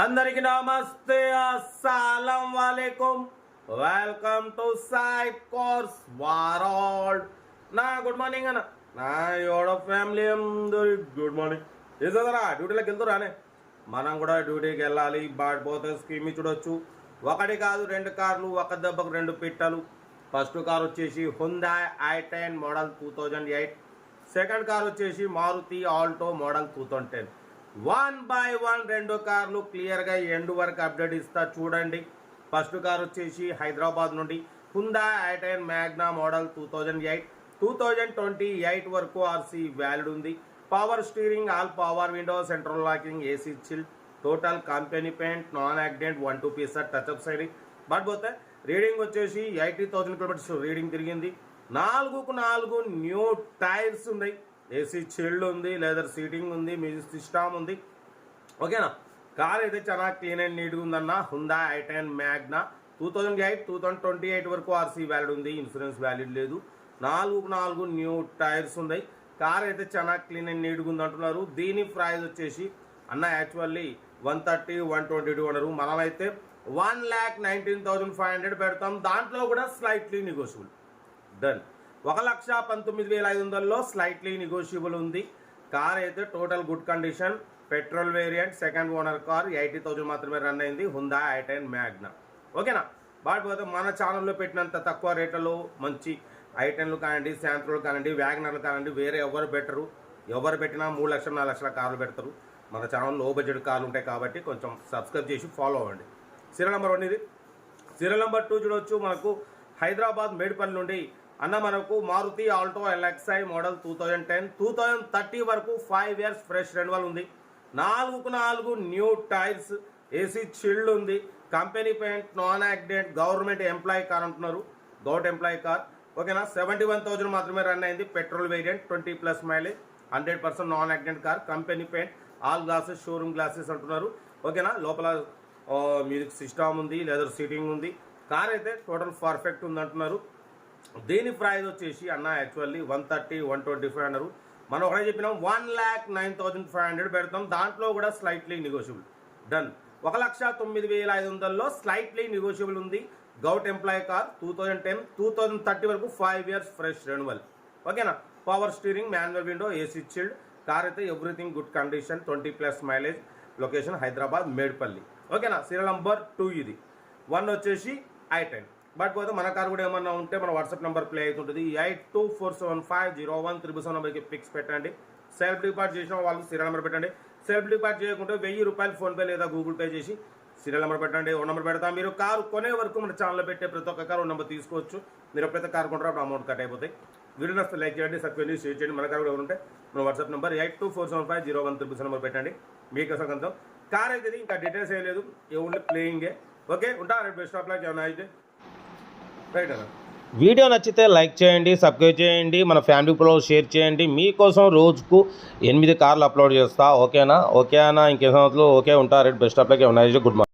అందరికి నమస్తే అస్సలం వాలేకుం. Welcome to Sai course world నా గుడ్ మార్నింగ్ అన్న. నా ఎవడో ఫ్యామిలీ అందరి గుడ్ మార్నింగ్ ఏదరా డ్యూటీలోకి వెళ్తురానే మనం కూడా డ్యూటీకి వెళ్ళాలి. బాడిపోతే స్కీమ్ చూడొచ్చు. ఒకటి కాదు రెండు కార్లు ఒక దెబ్బకు రెండు పిట్టలు. ఫస్ట్ కార్ వచ్చేసి Hyundai i ten model two thousand eight second car వచ్చేసి Maruti Alto model two thousand ten one by one రెండు కార్లు క్లియర్గా ఎండ్ వరకు అప్డేట్ ఇస్తా చూడండి. ఫస్ట్ కార్ వచ్చేసి హైదరాబాద్ నుండి Hyundai i ten Magna model two thousand eight two thousand twenty eight వరకు ఆర్సీ వ్యాలిడ్ ఉంది. Power steering all power window central locking AC chill total company paint non accident one two piece touch up but పోతే reading వచ్చేసి eighty thousand kilometres reading తిరిగింది. నాలుగుకు నాలుగు new tyres ఉన్నాయి. AC chilled ఉంది లేదా seating ఉంది మ్యూజిక్ సిస్టమ్ ఉంది. ఓకేనా? కార్ అయితే చాలా క్లీన్ అండ్ నీట్గా ఉందన్న. Hyundai i ten Magna two thousand eight two thousand twenty eight వరకు ఆర్సీ వ్యాలిడ్ ఉంది. ఇన్సూరెన్స్ వ్యాలిడ్ లేదు. నాలుగు నాలుగు న్యూ టైర్స్ ఉన్నాయి. కార్ అయితే చాలా క్లీన్ అండ్ నీట్గా ఉంది అంటున్నారు దీని ప్రైజ్ వచ్చేసి అన్న actually one thirty one twenty two అన్నారు. మనమైతే one lakh nineteen thousand five hundred పెడతాం. దాంట్లో కూడా స్లైట్లీ నెగోషియబుల్ డన్ ఒక లక్ష పంతొమ్మిది వేల ఐదు వందల్లో స్లైట్లీ నెగోషియబుల్ ఉంది. కార్ అయితే total good condition petrol variant second owner car eighty thousand మాత్రమే రన్ అయింది. హుందా ఐ టెన్ మ్యాగ్నా ఓకేనా బాడిపోతే మన ఛానల్లో పెట్టినంత తక్కువ రేట్లలో మంచి ఐటెన్లు కానివ్వండి శాంత్రులు కానివ్వండి వ్యాగనర్లు కానివ్వండి వేరే ఎవరు పెట్టరు. ఎవరు పెట్టినా మూడు లక్షల నాలుగు లక్షల కార్లు పెడతారు. మన ఛానల్లో బడ్జెట్ కార్లు ఉంటాయి కాబట్టి కొంచెం సబ్స్క్రైబ్ చేసి ఫాలో అవ్వండి. సీరియల్ నెంబర్ వన్ ఇది. సీరియల్ నెంబర్ టూ చూడొచ్చు. మనకు హైదరాబాద్ మేడిపల్లి నుండి అన్న మనకు Maruti Alto LXI model two thousand ten two thousand thirty వరకు ఫైవ్ ఇయర్స్ ఫ్రెష్ రెన్యువల్ ఉంది. నాలుగుకు నాలుగు న్యూ టైర్స్ ఏసీ చిల్డ్ ఉంది. Company paint non accident government employee car అంటున్నారు. Govt employee car. ఓకేనా? సెవెంటీ వన్ థౌజండ్ మాత్రమే run అయింది. Petrol variant twenty plus mileage hundred percent non accident car. Company paint all glasses showroom glasses అంటున్నారు. ఓకేనా? లోపల music system ఉంది leather seating ఉంది. Car అయితే టోటల్ పర్ఫెక్ట్ ఉంది అంటున్నారు దీని ప్రైజ్ వచ్చేసి అన్న actually one thirty one twenty five అన్నారు. మనం ఒకటే చెప్పినాం one lakh nine thousand five hundred పెడతాం. దాంట్లో కూడా స్లైట్లీ నెగోషియబుల్ డన్ ఒక లక్ష తొమ్మిది వేల ఐదు వందల్లో స్లైట్లీ నెగోషియబుల్ ఉంది. Govt employee car two thousand ten two thousand thirty వరకు ఫైవ్ ఇయర్స్ ఫ్రెష్ రెన్యువల్ ఓకేనా power steering manual window AC chilled car అయితే everything good condition twenty plus mileage location Hyderabad Medipally ఓకేనా serial number two ఇది. One వచ్చేసి i ten but పోతే మన car కూడా ఏమన్నా ఉంటే మన వాట్సాప్ నెంబర్ ప్లే అవుతుంటుంది. Eight two four seven five zero one triple seven నెంబర్కి పిక్స్ పెట్టండి. సెల్ఫ్ డిపార్ట్ చేసిన వాళ్ళు సీరియల్ నెంబర్ పెట్టండి. సెల్ఫ్ డిపార్ట్ చేయకుంటే వెయ్యి రూపాయలు ఫోన్పే లేదా గూగుల్ పే చేసి సీరియల్ నెంబర్ పెట్టండి. ఓ నెంబర్ పెడతాం. మీరు కారు కొనే వరకు మన ఛానల్లో పెట్టే ప్రతి ఒక్క కారు నెంబర్ తీసుకోవచ్చు. మీరు ఎప్పుడైతే కారు కొంటారో అప్పుడు అమౌంట్ కట్ అయిపోతాయి. వీడియో నస్తే లైక్ చేయండి సబ్స్క్రైబ్ షేర్ చేయండి. మన కారు కూడా ఉంటే మన WhatsApp number eight two four seven five zero one triple seven number పెట్టండి. మీకు సంగతం కార్ అయితే ఇది ఇంకా డీటెయిల్స్ వేయలేదు ఓన్లీ ప్లేయింగే ఓకే ఉంటా? రేపు బెస్ట్ ఆఫ్ లైక్ ఏమైనా అయితే వీడియో నచ్చితే లైక్ చేయండి సబ్స్క్రైబ్ చేయండి మన ఫ్యామిలీ ప్రో షేర్ చేయండి. మీకోసం రోజుకు ఎనిమిది కార్లు అప్లోడ్ చేస్తా. ఓకేనా? ఓకేనా? ఇంకే సంవత్సరాలు ఓకే ఉంటా రేట్ బెస్ట్ అప్లైకే ఉన్నాయి. Good morning.